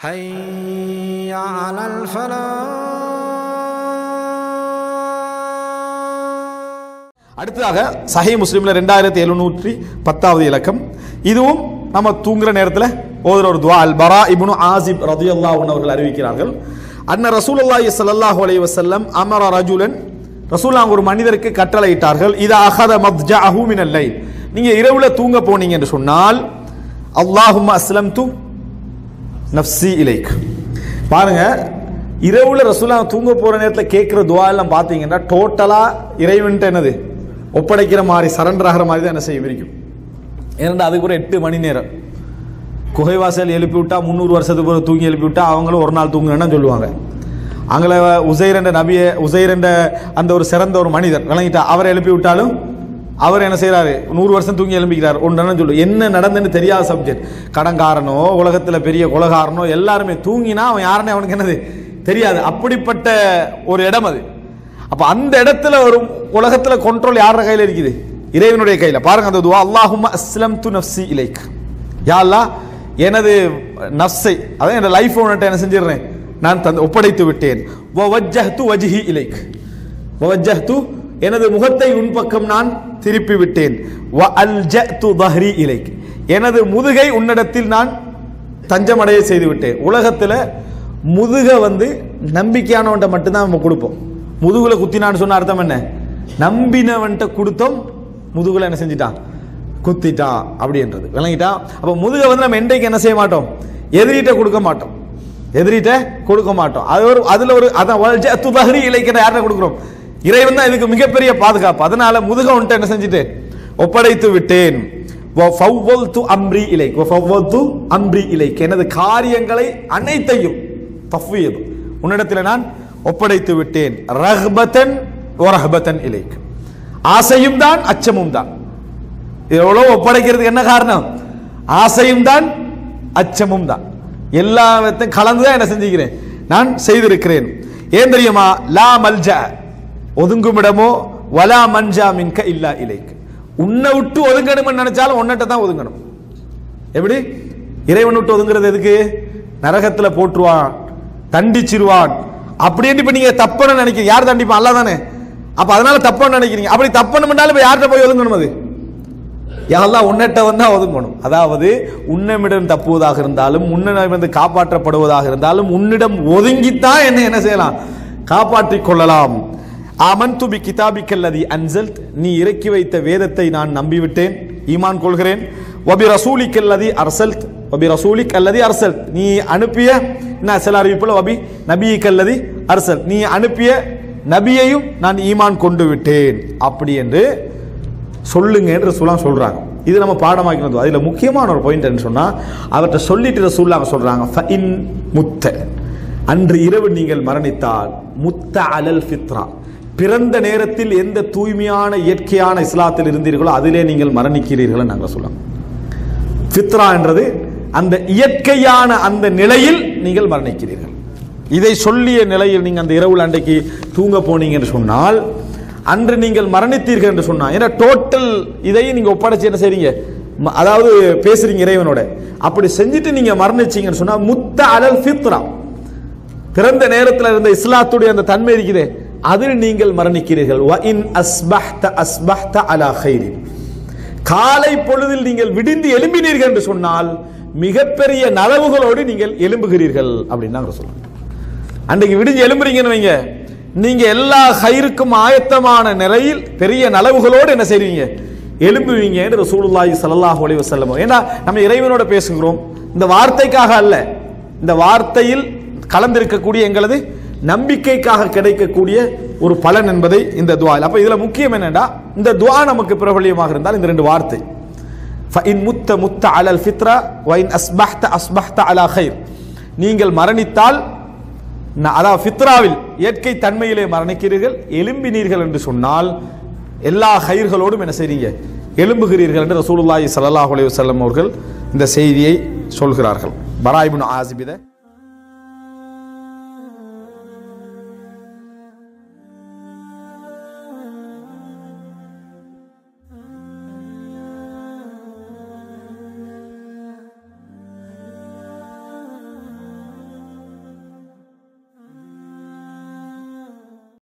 حي على الفلاح அடுத்ததாக சஹி முஸ்லீம்ல ரெண்டாயிரத்தி எழுநூற்றி பத்தாவது இலக்கம் இதுவும் நம்ம தூங்குற நேரத்தில் ஓதுற ஒரு துவா அல் பரா இப்னு ஆசிப் ரதியல்லாஹு அன்ஹு அவர்கள் அறிவிக்கிறார்கள் அன்ன ரசூலுல்லாஹி ஸல்லல்லாஹு அலைஹி வஸல்லம் அமர ரஜுலன் ரசூலுல்லாஹ் ஒரு மனிதருக்கு கட்டளையிட்டார்கள் இதா அஹத மத்ஜஅஹு மினல் லைல் நீங்க இரவுல தூங்க போனீங்க என்று சொன்னால் அல்லாஹும்ம அஸ்லம்து நஃப்சி இலைக். பாருங்க இரவுல ரசூலா தூங்க போற நேரத்தில் கேட்குற துவா எல்லாம் பார்த்தீங்கன்னா டோட்டலா இறைவன்ட்டு என்னது? ஒப்படைக்கிற மாதிரி சரண்டர் ஆகிற மாதிரி தான் என்ன செய்ய விரிக்கும். ஏன்னா அதுக்கு ஒரு எட்டு மணி நேரம். குகைவாசல் எழுப்பி விட்டா முந்நூறு வருஷத்துக்கு ஒரு தூங்கி எழுப்பி விட்டா அவங்களும் ஒரு நாள் தூங்கணும்னு சொல்லுவாங்க. அங்கே உசைரண்ட நபிய நபியை அந்த ஒரு சிறந்த ஒரு மனிதர் விளங்கிட்டா அவரை எழுப்பி விட்டாலும் அவர் என்ன செய்கிறாரு நூறு வருஷம் தூங்கி எழும்பிக்கிறார். ஒன்று சொல்லு. என்ன நடந்துன்னு தெரியாத சப்ஜெக்ட் கடங்காரனோ உலகத்தில் பெரிய கொலகாரனோ எல்லாருமே தூங்கினா அவன் யாருன்னு அவனுக்கு என்னது? தெரியாது. அப்படிப்பட்ட ஒரு இடம் அது. அப்போ அந்த இடத்துல ஒரு உலகத்தில் கண்ட்ரோல் யார கையில் இருக்குது? இறைவனுடைய கையில். பாருங்க அந்த துவா. அல்லாஹும் அஸ்லம் து நஃப்சி இலைக். யா எனது நஃப்ஸை அதான் என் லைஃப் உன்கிட்ட என்ன செஞ்சிடுறேன்? நான் தந்து ஒப்படைத்து விட்டேன். வஜ்ஜஹ்து வஜ்ஹி இலைக். வஜ்ஜஹ்து எனது முகத்தை உன் பக்கம் நான் திருப்பி விட்டேன் வ எனது முதுகை உன்னிடத்தில் நான் தஞ்சமடைய செய்து விட்டேன் உலகத்தில் முதுக வந்து நம்பிக்கையானவன்ட்ட மட்டும்தான் நம்ம கொடுப்போம். முதுகுல குத்தினான்னு சொன்ன அர்த்தம் என்ன? நம்பினவன்ட்ட கொடுத்தோம் முதுகுல என்ன செஞ்சிட்டான்? குத்திட்டான் அப்படின்றது. விளங்கிட்டா? அப்போ முதுக வந்து நம்ம என்றைக்கு என்ன செய்ய மாட்டோம்? எதிரிட்ட கொடுக்க மாட்டோம். எதிரிட்ட கொடுக்க மாட்டோம். அது ஒரு அதுல ஒரு அதான் வல்ஜஅத்து இலைக்கிற யார்கிட்ட கொடுக்குறோம்? இறைவன் தான் இதுக்கு மிகப்பெரிய பாதுகாப்பு. அதனால முதுக உன்ட்ட என்ன செஞ்சுட்டு? ஒப்படைத்து விட்டேன். அம்ரி இலைக். அம்ரி இலைக். எனது காரியங்களை அனைத்தையும் தஃவீத். உன்னிடத்தில் நான் ஒப்படைத்து விட்டேன். ரஹ்பத்தன் வரஹபத்தன் இலைக். ஆசையும் தான் அச்சமும் தான். எவ்வளவு ஒப்படைக்கிறதுக்கு என்ன காரணம்? ஆசையும் தான் அச்சமும் தான். எல்லாத்தையும் கலந்து தான் என்ன செஞ்சுக்கிறேன். நான் செய்திருக்கிறேன். ஏன் தெரியுமா? லா மல்ஜா. ஒதுங்குமிடமோ? வலா மஞ்சா மின்க இல்லா இலைக்கு உன்னை விட்டு ஒதுங்கணும்னு நினைச்சாலும் உன்னிட்ட தான் ஒதுங்கணும். எப்படி? இறைவன் விட்டு ஒதுங்குறது எதுக்கு? நரகத்துல போட்டுருவான் தண்டிச்சிருவான். அப்படின்னு இப்ப நீங்க தப்புன்னு நினைக்கிறீங்க. யார் தண்டிப்பான்? அல்ல தானே. அப்ப அதனால தப்புன்னு நினைக்கிறீங்க. அப்படி தப்புன்னு இப்ப யார்கிட்ட போய் ஒதுங்கணும் அது? யாரெல்லாம் உன்னிட்ட வந்தா ஒதுங்கணும். அதாவது உன்னமிடம் தப்புவதாக இருந்தாலும் உன்னிடமிருந்து காப்பாற்றப்படுவதாக இருந்தாலும் உன்னிடம் ஒதுங்கித்தான் என்ன என்ன செய்யலாம்? காப்பாற்றிக் கொள்ளலாம். அமன் துபி கிதாபிக்கல்லதி அன்சல்த் நீ இறக்கி வைத்த வேதத்தை நான் நம்பிவிட்டேன். ஈமான் கொள்கிறேன். வபி ரசூலிக்கல்லதி அர்சல்த் ஒபி ரசூலிக் அல்லதி அர்சல் நீ அனுப்பிய நான் சில ஒபி வபி நபியிக்கல்லதி அர்சல் நீ அனுப்பிய நபியையும் நான் ஈமான் கொண்டு விட்டேன். அப்படி என்று சொல்லுங்க என்று சொல்லாம் சொல்றாங்க. இது நம்ம பாடமாக்கினது அதில் முக்கியமான ஒரு பாயிண்ட் என்ன சொன்னால் அவர்கிட்ட சொல்லிட்டு ரசூலாங்க சொல்றாங்க ஃபஇன் முத்த. அன்று இரவு நீங்கள் மரணித்தால் முத்த அலல் ஃபித்ரா. பிறந்த நேரத்தில் எந்த தூய்மையான இயற்கையான இஸ்லாத்தில் இருந்தீர்களோ அதிலே நீங்கள் மரணிக்கிறீர்கள் நாங்கள் சொல்லலாம் ஃபித்ரா என்றது அந்த இயற்கையான அந்த நிலையில் நீங்கள் மரணிக்கிறீர்கள். இதை சொல்லிய நிலையில் நீங்கள் அந்த இரவு அன்றைக்கு தூங்க போனீங்க என்று சொன்னால் அன்று நீங்கள் மரணித்தீர்கள் என்று சொன்னால் ஏன்னா டோட்டல் இதையும் நீங்கள் ஒப்படைச்சு என்ன செய்றீங்க? ம- அதாவது பேசுறீங்க இறைவனோட. அப்படி செஞ்சுட்டு நீங்கள் மரணிச்சீங்கன்னு சொன்னால் முத்த அலல் ஃபித்ரா. பிறந்த நேரத்தில் இருந்த இஸ்லாத்துடைய அந்த தன்மை இருக்குதே. அதில் நீங்கள் மரணிக்கிறீர்கள். வ இன் அஸ்பஹ்த அஸ்பஹ்த அலா ஹைரி காலை பொழுதில் நீங்கள் விடிந்து எழும்பினீர்கள் என்று சொன்னால் மிகப்பெரிய நலவுகளோடு நீங்கள் எழும்புகிறீர்கள் அப்படின்னு நாங்கள் சொல்லுவோம் அன்றைக்கு விடிஞ்சு எழும்புறீங்கன்னு வைங்க. நீங்க எல்லா ஹைருக்கும் ஆயத்தமான நிலையில் பெரிய நலவுகளோடு என்ன செய்வீங்க? எழும்புவீங்க என்று ரசூலுல்லாஹி ஸல்லல்லாஹு அலைஹி ஏன்னா நம்ம இறைவனோட பேசுகிறோம். இந்த வார்த்தைக்காக அல்ல. இந்த வார்த்தையில் கலந்திருக்கக்கூடிய எங்களது நம்பிக்கைக்காக கிடைக்கக்கூடிய ஒரு பலன் என்பதை இந்த துவாயில் அப்போ இதில் முக்கியம் என்னென்னா இந்த துவா நமக்கு பிரபலியமாக இருந்தால் இந்த ரெண்டு வார்த்தை. இன் முத்த முத்த அலல் ஃபித்ரா வைன் அஸ்பஹ்த அஸ்பஹ்த அலா ஹைர் நீங்கள் மரணித்தால் அதாவது ஃபித்ராவில் இயற்கை தன்மையிலே மரணிக்கிறீர்கள் எலும்பினீர்கள் என்று சொன்னால் எல்லா ஹயிர்களோடும் என்ன செய்றீங்க? எலும்புகிறீர்கள் என்று ரசூலுல்லாஹி சல்லாஹ் அலைஹி அவர்கள் இந்த செய்தியை சொல்கிறார்கள். பராய்பின் ஆசிபித